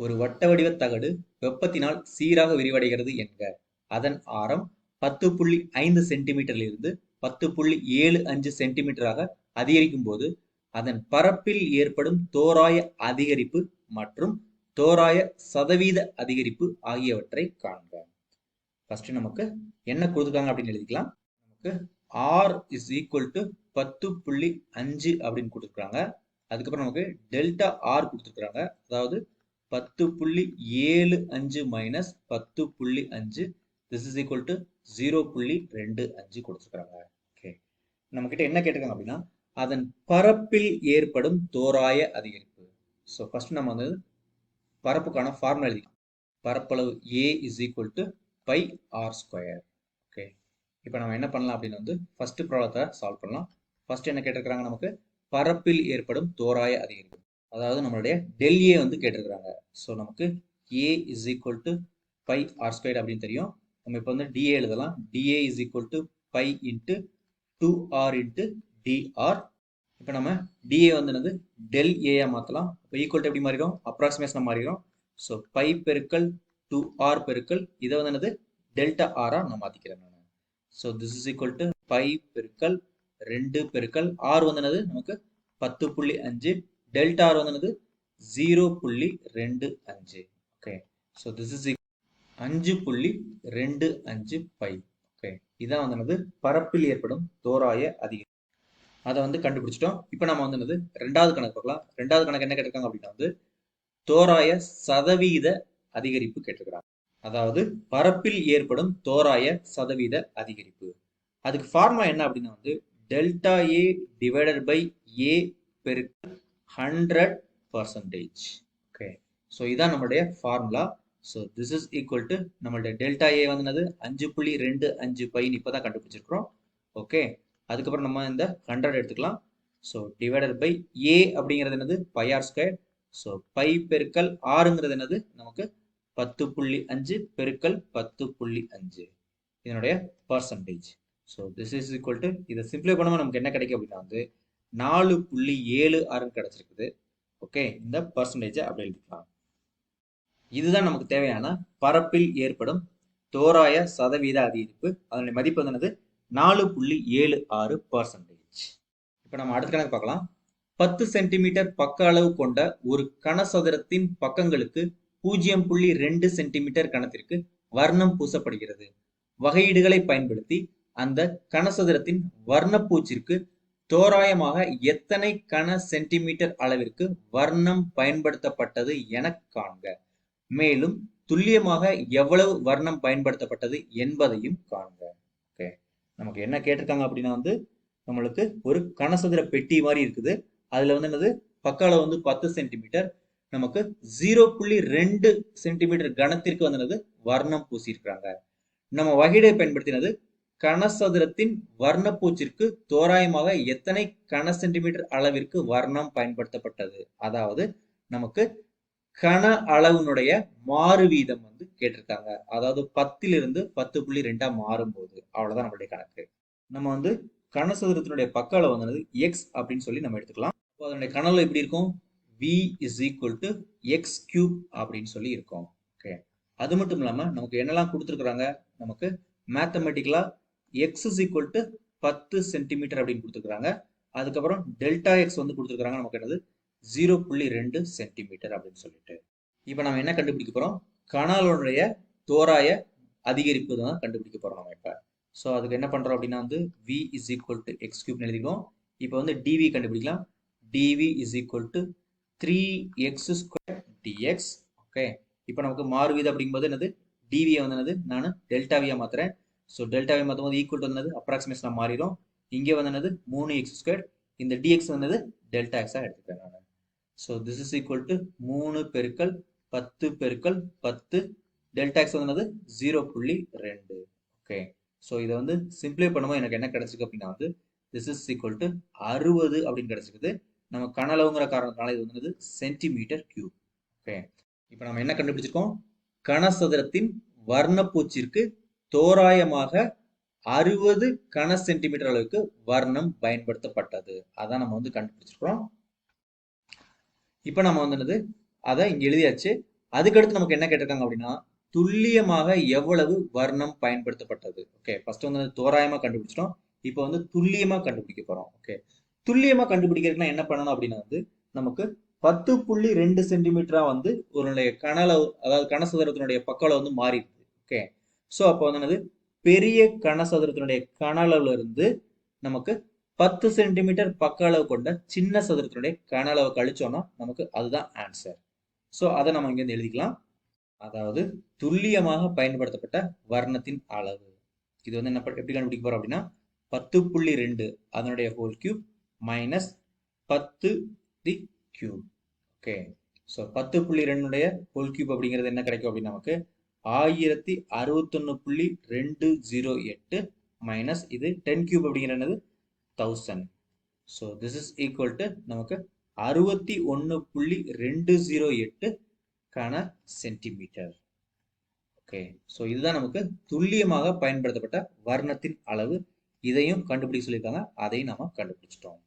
ஒரு வட்ட வடிவ தகடு வெப்பத்தினால் சீராக விரிவடைகிறது என்க. அதன் ஆரம் பத்து புள்ளி ஐந்து சென்டிமீட்டரிலிருந்து பத்து புள்ளி ஏழு அஞ்சு சென்டிமீட்டராக அதிகரிக்கும் போது அதன் பரப்பில் ஏற்படும் தோராய அதிகரிப்பு மற்றும் தோராய சதவீத அதிகரிப்பு ஆகியவற்றை காண்க. ஃபர்ஸ்ட் நமக்கு என்ன கொடுத்துருக்காங்க அப்படின்னு எழுதிக்கலாம். நமக்கு ஆர் இஸ் ஈக்குவல் டு பத்து புள்ளி அஞ்சு அப்படின்னு கொடுத்துருக்காங்க. அதுக்கப்புறம் நமக்கு டெல்டா ஆர் கொடுத்துருக்காங்க. அதாவது பத்து புள்ளி ஏழு அஞ்சு மைனஸ் பத்து புள்ளி அஞ்சு this is equal to zero புள்ளி ரெண்டு அஞ்சு கொடுத்துருக்காங்க ஓகே நம்ம கிட்ட என்ன கேட்டிருக்காங்க அப்படின்னா அதன் பரப்பில் ஏற்படும் தோராய அதிகரிப்பு. ஸோ ஃபர்ஸ்ட் நம்ம வந்து பரப்புக்கான ஃபார்முலா எழுதிக்கலாம். பரப்பளவு A is equal to pi R square okay இப்போ நம்ம என்ன பண்ணலாம் அப்படின்னு வந்து ஃபர்ஸ்ட் ப்ராப்ளத்தை சால்வ் பண்ணலாம். ஃபர்ஸ்ட் என்ன கேட்டிருக்கிறாங்க நமக்கு? பரப்பில் ஏற்படும் தோராய அதிகரிப்பு. அதாவது நம்மளுடைய டெல்லியே வந்து கேட்டிருக்கிறாங்க. ஸோ நமக்கு A is equal to pi R square அப்படின்னு தெரியும். நம்ம இப்போ வந்து டிஏ எழுதலாம். DA is equal to pi into two R into DR இப்போ நம்ம டிஏ வந்து என்னது? டெல் ஏயா மாற்றலாம் இப்போ ஈக்குவல் டு எப்படி மாறிடும்? அப்ராக்சிமேஷனாக மாறிடும். ஸோ பை பெருக்கல் டூ ஆர் பெருக்கல் இதை வந்து என்னது? டெல்டா ஆராக நான் மாற்றிக்கிறேன் நான். So this is equal to pi பெருக்கல் ரெண்டு பெருக்கல் ஆர் வந்து என்னது? நமக்கு பத்து புள்ளி அஞ்சு டெல்டா ஆர் வந்து என்னது? ஜீரோ புள்ளி ரெண்டு அஞ்சு. ஓகே ஸோ திஸ் இஸ் அஞ்சு புள்ளி ரெண்டு அஞ்சு பை. ஓகே இதான் வந்து என்னது? பரப்பில் ஏற்படும் தோராய அதிகம் அதை வந்து கண்டுபிடிச்சிட்டோம். இப்போ நம்ம வந்து என்னது? ரெண்டாவது கணக்கு பார்க்கலாம். ரெண்டாவது கணக்கு என்ன கேட்டிருக்காங்க அப்படின்னா வந்து தோராய சதவீத அதிகரிப்பு கேட்டிருக்கிறாங்க. அதாவது பரப்பில் ஏற்படும் தோராய சதவீத அதிகரிப்பு. அதுக்கு ஃபார்முலா என்ன அப்படின்னா வந்து delta A divided by A பெருக்கல் ஹண்ட்ரட் பர்சன்டேஜ் ஓகே ஸோ இதான் நம்மளுடைய formula so this is equal to நம்மளுடைய டெல்டா ஏ வந்து அஞ்சு புள்ளி ரெண்டு அஞ்சு பைன்னு இப்போ தான் கண்டுபிடிச்சிருக்கிறோம். ஓகே அதுக்கப்புறம் நம்ம இந்த ஹண்ட்ரட் எடுத்துக்கலாம். ஸோ டிவைடட் பை ஏ அப்படிங்கிறது என்னது? Pi R square so pi பெருக்கல் ஆறுங்கிறது என்னது? நமக்கு பத்து புள்ளி அஞ்சு பெருக்கல் பத்து புள்ளி அஞ்சு. இதனுடைய percentage so this is equal to இதை சிம்பிளை பண்ணும்போது நமக்கு என்ன கிடைக்கும் அப்படின்னா வந்து நாலு புள்ளி ஏழு ஆறுன்னு கிடைச்சிருக்குது. ஓகே இந்த பர்சன்டேஜை அப்படி எழுதிக்கலாம். இதுதான் நமக்கு தேவையான பரப்பில் ஏற்படும் தோராய சதவீத அதிகரிப்பு. அதனுடைய மதிப்பு வந்து என்னது? நாலு புள்ளி ஏழு ஆறு பர்சன்டேஜ் இப்போ நம்ம அடுத்த கணக்கு பார்க்கலாம். பத்து சென்டிமீட்டர் பக்க அளவு கொண்ட ஒரு கனசதுரத்தின் பக்கங்களுக்கு பூஜ்ஜியம் புள்ளி ரெண்டு சென்டிமீட்டர் கணத்திற்கு வர்ணம் பூசப்படுகிறது. வகையீடுகளை பயன்படுத்தி அந்த கனசதுரத்தின் வர்ணப்பூச்சிற்கு தோராயமாக எத்தனை கன சென்டிமீட்டர் அளவிற்கு வர்ணம் பயன்படுத்தப்பட்டது என காண்க. மேலும் துல்லியமாக எவ்வளவு வர்ணம் பயன்படுத்தப்பட்டது என்பதையும் காண்க. ஓகே நமக்கு என்ன கேட்டிருக்காங்க அப்படின்னா வந்து நம்மளுக்கு ஒரு கனசதுர பெட்டி மாதிரி இருக்குது. அதுல வந்து என்னது? பக்க அளவு வந்து பத்து சென்டிமீட்டர். நமக்கு ஜீரோ புள்ளி ரெண்டு சென்டிமீட்டர் கனத்திற்கு வந்து என்னது? வர்ணம் பூசியிருக்கிறாங்க. நம்ம வகையிடை பயன்படுத்தினது கனசதுரத்தின் வர்ணப்பூச்சிற்கு தோராயமாக எத்தனை கன சென்டிமீட்டர் அளவிற்கு வர்ணம் பயன்படுத்தப்பட்டது? அதாவது நமக்கு கன அளவினுடைய மாறு வீதம் வந்து கேட்டிருக்காங்க. அதாவது பத்திலிருந்து பத்து புள்ளி ரெண்டா மாறும் போது அவ்வளவுதான் நம்மளுடைய கணக்கு. நம்ம வந்து கனசதுரத்தினுடைய பக்க அளவு வந்து எக்ஸ் அப்படின்னு சொல்லி நம்ம எடுத்துக்கலாம். அப்போ அதனுடைய கனவு எப்படி இருக்கும்? V is equal to X cube அப்படின்னு சொல்லி இருக்கும். ஓகே அது மட்டும் இல்லாம நமக்கு என்னெல்லாம் கொடுத்துருக்குறாங்க? நமக்கு மேத்தமெட்டிக்கலா எக்ஸ் இஸ் ஈக்குவல் டு பத்து சென்டிமீட்டர் அப்படின்னு கொடுத்துருக்காங்க அதுக்கப்புறம் டெல்டா எக்ஸ் வந்து கொடுத்துருக்காங்க நமக்கு என்னது? ஜீரோ புள்ளி ரெண்டு சென்டிமீட்டர் அப்படின்னு சொல்லிட்டு. இப்போ நம்ம என்ன கண்டுபிடிக்க போகிறோம் கனாலுடைய தோராய அதிகரிப்பு தான் கண்டுபிடிக்க போகிறோம் நம்ம இப்போ. ஸோ அதுக்கு என்ன பண்ணுறோம் அப்படின்னா வந்து V is equal to X cube எழுதிக்கோம் இப்போ வந்து டிவி கண்டுபிடிக்கலாம். DV is equal to three X square DX okay இப்போ நமக்கு மாறுவீது அப்படிங்கும்போது என்னது? டிவியை வந்து என்னது? நான் டெல்டாவியாக மாத்துறேன். ஸோ டெல்டாவை மொத்தம் போது ஈக்குவல் வந்தது அப்ராக்சிமேஷனாக மாறிடும். இங்கே வந்து என்னது? மூணு எக்ஸ் ஸ்கொயர் இந்த டிஎக்ஸ் வந்தது டெல்டா எக்ஸாக எடுத்துக்கிறேன் நான். So this is equal to மூணு பெருக்கள் பத்து பெருக்கள் பத்து. டெல்டா எக்ஸ் வந்தது ஜீரோ புள்ளி ரெண்டு. ஓகே ஸோ இதை வந்து சிம்பிளை பண்ணும்போது எனக்கு என்ன கிடைச்சிருக்கு அப்படின்னா வந்து திஸ் இஸ் ஈக்குவல் டு அறுபது அப்படின்னு கிடைச்சிருக்குது. நம்ம கனளவுங்கிற காரணத்தினால இது வந்து சென்டிமீட்டர் கியூப் ஓகே இப்போ நம்ம என்ன கண்டுபிடிச்சிருக்கோம்? கனசதுரத்தின் வர்ணப்பூச்சிற்கு தோராயமாக அறுபது கன சென்டிமீட்டர் அளவுக்கு வர்ணம் பயன்படுத்தப்பட்டது. அதான் நம்ம வந்து கண்டுபிடிச்சிருக்கிறோம். இப்போ நம்ம வந்து என்னது? அதை இங்க எழுதியாச்சு. அதுக்கடுத்து நமக்கு என்ன கேட்டிருக்காங்க அப்படின்னா துல்லியமாக எவ்வளவு வர்ணம் பயன்படுத்தப்பட்டது? ஓகே ஃபர்ஸ்ட் வந்து தோராயமா கண்டுபிடிச்சிட்டோம். இப்போ வந்து துல்லியமா கண்டுபிடிக்க போறோம். ஓகே துல்லியமா கண்டுபிடிக்கிறதுனா என்ன பண்ணணும் அப்படின்னா வந்து நமக்கு பத்து புள்ளி ரெண்டு சென்டிமீட்டரா வந்து ஒரு கனல அதாவது கனசதுரத்தினுடைய பக்கம் வந்து மாறிடுது. ஓகே ஸோ அப்போ வந்து என்னது? பெரிய கனசதுரத்தினுடைய கனளவுல இருந்து நமக்கு பத்து சென்டிமீட்டர் பக்க அளவு கொண்ட சின்ன சதுரத்தினுடைய கன அளவு கழிச்சோம்னா நமக்கு அதுதான் ஆன்சர் ஸோ அதை நம்ம இங்கேருந்து எழுதிக்கலாம். அதாவது துல்லியமாக பயன்படுத்தப்பட்ட வர்ணத்தின் அளவு. இது வந்து என்ன ப- எப்படி கண்டுபிடிக்க போறோம் அப்படின்னா பத்து புள்ளி ரெண்டு அதனுடைய ஹோல் கியூப் மைனஸ் பத்து தி கியூப் ஓகே ஸோ பத்து புள்ளி ரெண்டுடைய ஹோல் கியூப் அப்படிங்கிறது என்ன கிடைக்கும் அப்படின்னு நமக்கு ஆயிரத்தி அறுபத்தொன்னு புள்ளி ரெண்டு ஜீரோ எட்டு மைனஸ் இது டென் கியூப் அப்படிங்கிறது thousand so this is equal to நமக்கு அறுபத்தி ஒன்று புள்ளி ரெண்டு ஜீரோ எட்டு கன சென்டிமீட்டர் ஓகே ஸோ இதுதான் நமக்கு துல்லியமாக பயன்படுத்தப்பட்ட வர்ணத்தின் அளவு. இதையும் கண்டுபிடிக்க சொல்லியிருக்காங்க. அதையும் நாம கண்டுபிடிச்சிட்டோம்.